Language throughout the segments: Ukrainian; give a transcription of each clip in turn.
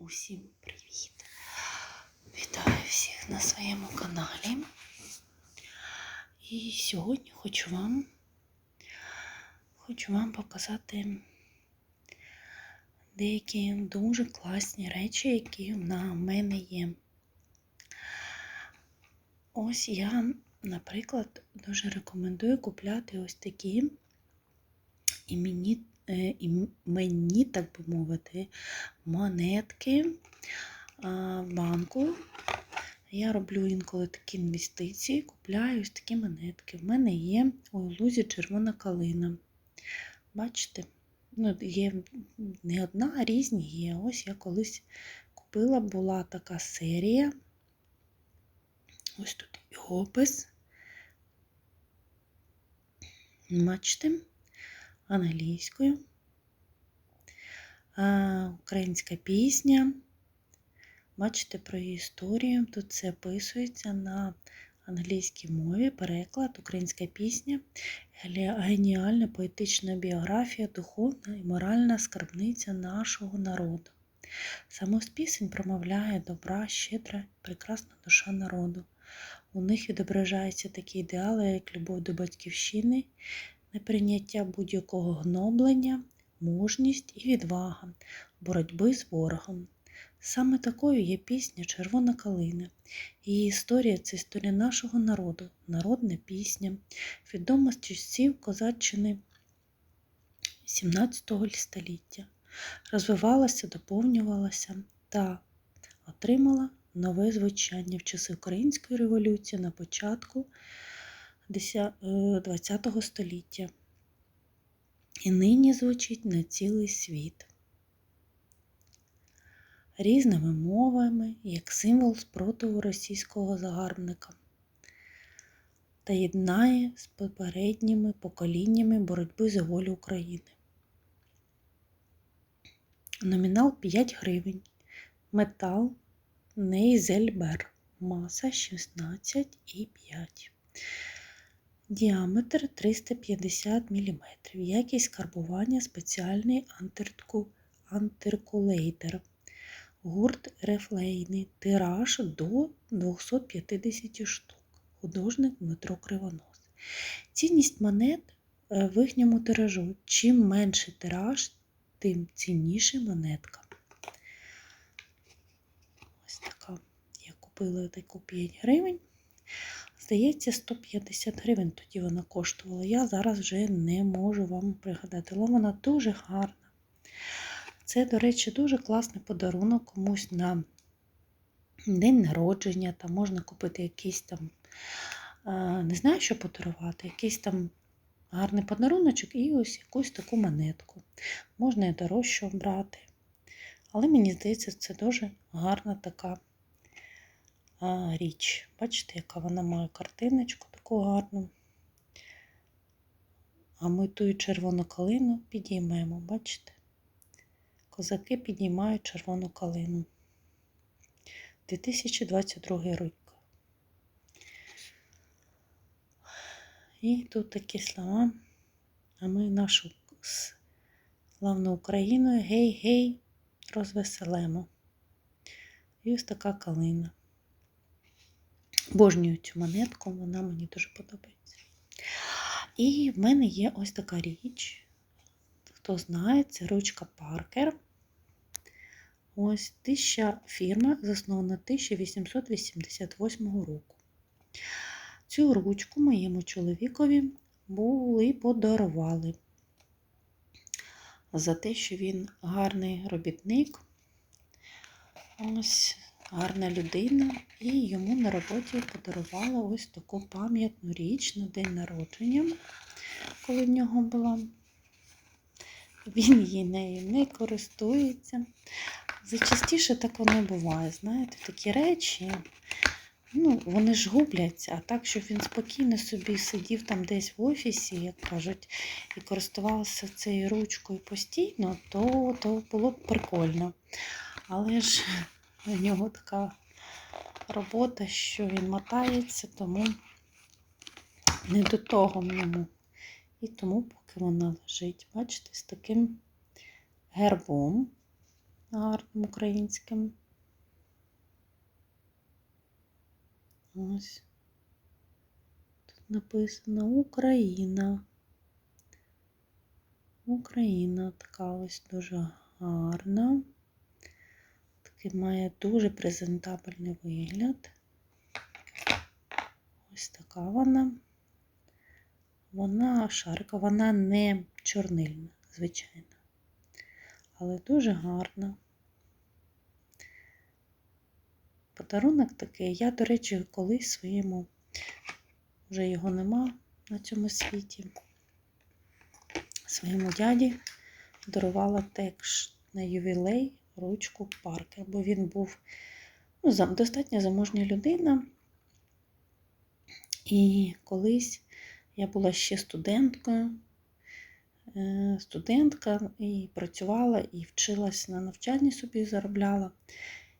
Усім привіт! Вітаю всіх на своєму каналі. І сьогодні хочу вам, хочу вам показати деякі дуже класні речі, які на мене є. Ось я, наприклад, дуже рекомендую купляти ось такі імені, е, іменні, так би мовити, монетки в банку. Я роблю інколи такі інвестиції, купляю ось такі монетки. В мене є у лузі червона калина. Бачите? Ну, Є не одна, а різні є. Ось я колись купила, була така серія. Ось тут і опис. Бачите? Англійською. Українська пісня. Бачите про її історію. Тут це описується на англійській мові, переклад, українська пісня, геніальна поетична біографія, духовна і моральна скарбниця нашого народу. Саме з пісень промовляє добра, щедра, прекрасна душа народу. У них відображаються такі ідеали, як любов до батьківщини, неприйняття будь-якого гноблення, мужність і відвага, боротьби з ворогом. Саме такою є пісня Червона калина. Її історія це історія нашого народу, народна пісня, відома з часів козаччини XVII століття, розвивалася, доповнювалася та отримала нове звучання в часи Української революції на початку ХХ століття. І нині звучить на цілий світ різними мовами як символ спротиву російського загарбника та єднає з попередніми поколіннями боротьби за волю України. Номінал 5 гривень. Метал Нейзельбер. Маса 16,5. Діаметр 350 мм. Якість карбування спеціальний антиркулейтер. Гурт рефлейний. Тираж до 250 штук. Художник Дмитро Кривонос. Цінність монет в їхньому тиражу. Чим менший тираж, тим цінніша монетка. Ось така. Я купила таку 5 гривень. Здається, 150 гривень тоді вона коштувала. Я зараз вже не можу вам пригадати, але вона дуже гарна. Це, до речі, дуже класний подарунок комусь на день народження, там можна купити якийсь там, не знаю, що подарувати, якийсь там гарний подаруночок і ось якусь таку монетку. Можна і дорожчу брати. Але мені здається, це дуже гарна така річ. Бачите, яка вона має картиночку таку гарну. А ми ту червону калину підіймемо, бачите? Козаки підіймають червону калину. 2022 рік. І тут такі слова. А ми нашу славну Україну гей-гей розвеселемо. І ось така калина. Божнюю цю монетку, вона мені дуже подобається. І в мене є ось така річ. Хто знає, це ручка Паркер. Ось тисяча фірма заснована 1888 року. Цю ручку моєму чоловікові були подарували за те, що він гарний робітник, ось гарна людина, і йому на роботі подарувала ось таку пам'ятну річ на день народження, коли в нього була. Він її нею не користується. Зачастіше так воно буває, знаєте, такі речі, ну, вони ж губляться, а так, щоб він спокійно собі сидів там десь в офісі, як кажуть, і користувався цією ручкою постійно, то, то було б прикольно. Але ж у нього така робота, що він мотається, тому не до того йому. І тому, поки вона лежить, бачите, з таким гербом. гарним українським. Ось. Тут написано Україна. Україна така ось дуже гарна. Такий має дуже презентабельний вигляд. Ось така вона. Вона шарка, вона не чорнильна, звичайно. Але дуже гарна. Подарунок такий. Я, до речі, колись своєму, вже його нема на цьому світі. Своєму дяді дарувала теж на ювілей ручку Паркер, бо він був ну, достатньо заможня людина. І колись я була ще студенткою, е, студентка і працювала, і вчилась на навчанні собі заробляла.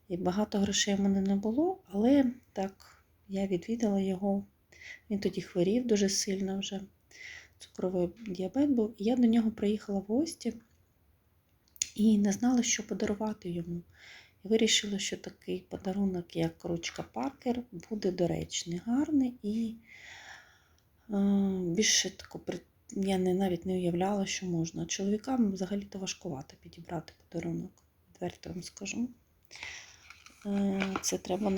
І багато грошей в мене не було, але так я відвідала його. Він тоді хворів дуже сильно вже. Цукровий діабет був. І я до нього приїхала в гості і не знала, що подарувати йому. І вирішила, що такий подарунок, як ручка Паркер, буде доречний, гарний і е, більше тако, я не, навіть не уявляла, що можна. Чоловікам взагалі-то важкувато підібрати подарунок, відверто вам скажу. Е, Це треба